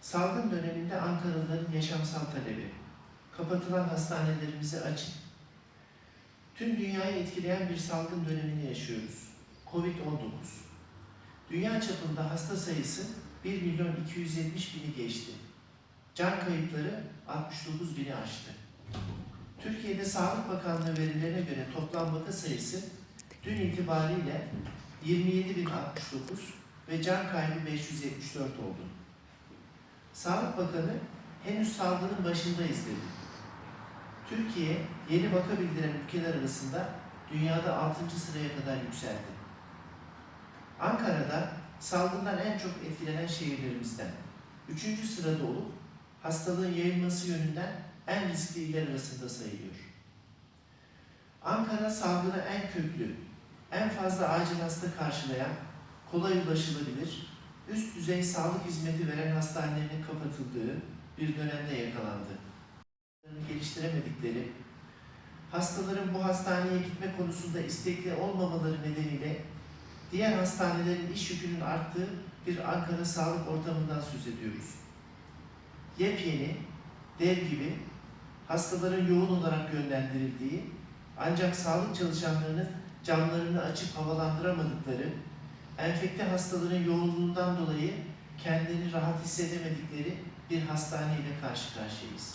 Salgın döneminde Ankaralıların yaşamsal talebi. Kapatılan hastanelerimizi açın. Tüm dünyayı etkileyen bir salgın dönemini yaşıyoruz. Covid-19. Dünya çapında hasta sayısı 1 milyon 270 bini geçti. Can kayıpları 69 bini aştı. Türkiye'de Sağlık Bakanlığı verilerine göre toplam vaka sayısı dün itibariyle 27.069 ve can kaybı 574 oldu. Sağlık Bakanı henüz salgının başındayız dedi. Türkiye yeni vaka bildiren ülkeler arasında dünyada 6. sıraya kadar yükseldi. Ankara'da salgından en çok etkilenen şehirlerimizden 3. sırada olup hastalığın yayılması yönünden en riskli iller arasında sayılıyor. Ankara salgına en köklü, en fazla acil hasta karşılayan, kolay ulaşılabilir, düzey sağlık hizmeti veren hastanelerinin kapatıldığı bir dönemde yakalandı. Geliştiremedikleri, hastaların bu hastaneye gitme konusunda istekli olmamaları nedeniyle diğer hastanelerin iş yükünün arttığı bir Ankara sağlık ortamından söz ediyoruz. Yepyeni, dev gibi hastaların yoğun olarak yönlendirildiği ancak sağlık çalışanlarının camlarını açıp havalandıramadıkları, enfekte hastaların yoğunluğundan dolayı kendini rahat hissedemedikleri bir hastane karşı karşıyayız.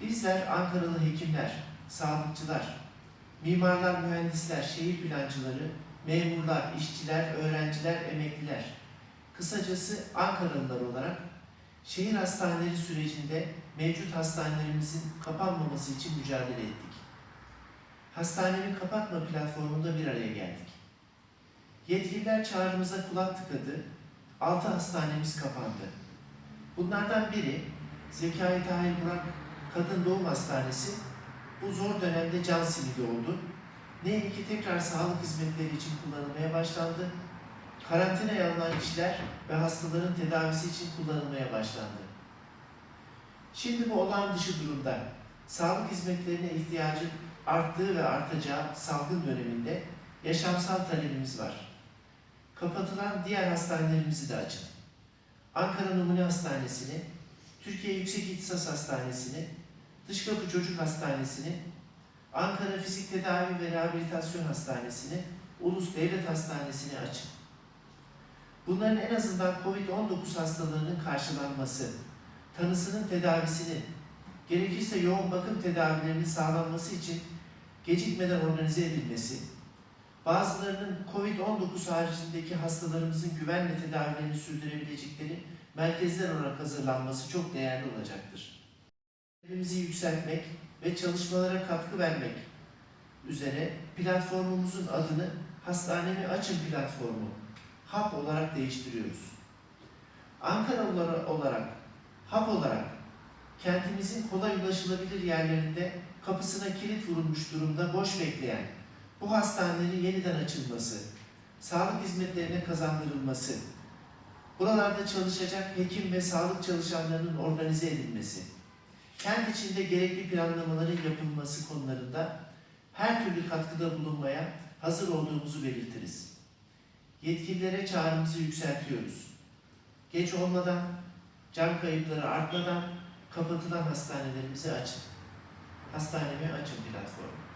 Bizler Ankaralı hekimler, sağlıkçılar, mimarlar, mühendisler, şehir plancıları, memurlar, işçiler, öğrenciler, emekliler, kısacası Ankaralılar olarak şehir hastaneleri sürecinde mevcut hastanelerimizin kapanmaması için mücadele ettik. Hastanemi kapatma platformunda bir araya geldik. Yetkililer çağrımıza kulak tıkadı, altı hastanemiz kapandı. Bunlardan biri Zekai Tahir Burak Kadın Doğum Hastanesi bu zor dönemde can simidi oldu. Ne iyi ki tekrar sağlık hizmetleri için kullanılmaya başlandı. Karantinaya alınan kişiler ve hastaların tedavisi için kullanılmaya başlandı. Şimdi bu olağan dışı durumda sağlık hizmetlerine ihtiyacın arttığı ve artacağı salgın döneminde yaşamsal talebimiz var. Kapatılan diğer hastanelerimizi de açın. Ankara Numune Hastanesi'ni, Türkiye Yüksek İhtisas Hastanesi'ni, Dışkapı Çocuk Hastanesi'ni, Ankara Fizik Tedavi ve Rehabilitasyon Hastanesi'ni, Ulus Devlet Hastanesi'ni açın. Bunların en azından COVID-19 hastalığının karşılanması, tanısının tedavisini, gerekirse yoğun bakım tedavilerinin sağlanması için gecikmeden organize edilmesi, bazılarının COVID-19 haricindeki hastalarımızın güvenle tedavilerini sürdürebilecekleri merkezler olarak hazırlanması çok değerli olacaktır. Talebimizi yükseltmek ve çalışmalara katkı vermek üzere platformumuzun adını Hastanemi Açın platformu HAP olarak değiştiriyoruz. Ankara olarak, HAP olarak kentimizin kolay ulaşılabilir yerlerinde kapısına kilit vurulmuş durumda boş bekleyen bu hastanelerin yeniden açılması, sağlık hizmetlerine kazandırılması, buralarda çalışacak hekim ve sağlık çalışanlarının organize edilmesi, kent içinde gerekli planlamaların yapılması konularında her türlü katkıda bulunmaya hazır olduğumuzu belirtiriz. Yetkililere çağrımızı yükseltiyoruz. Geç olmadan, can kayıpları artmadan kapatılan hastanelerimizi açın. Hastanemi açın platformu.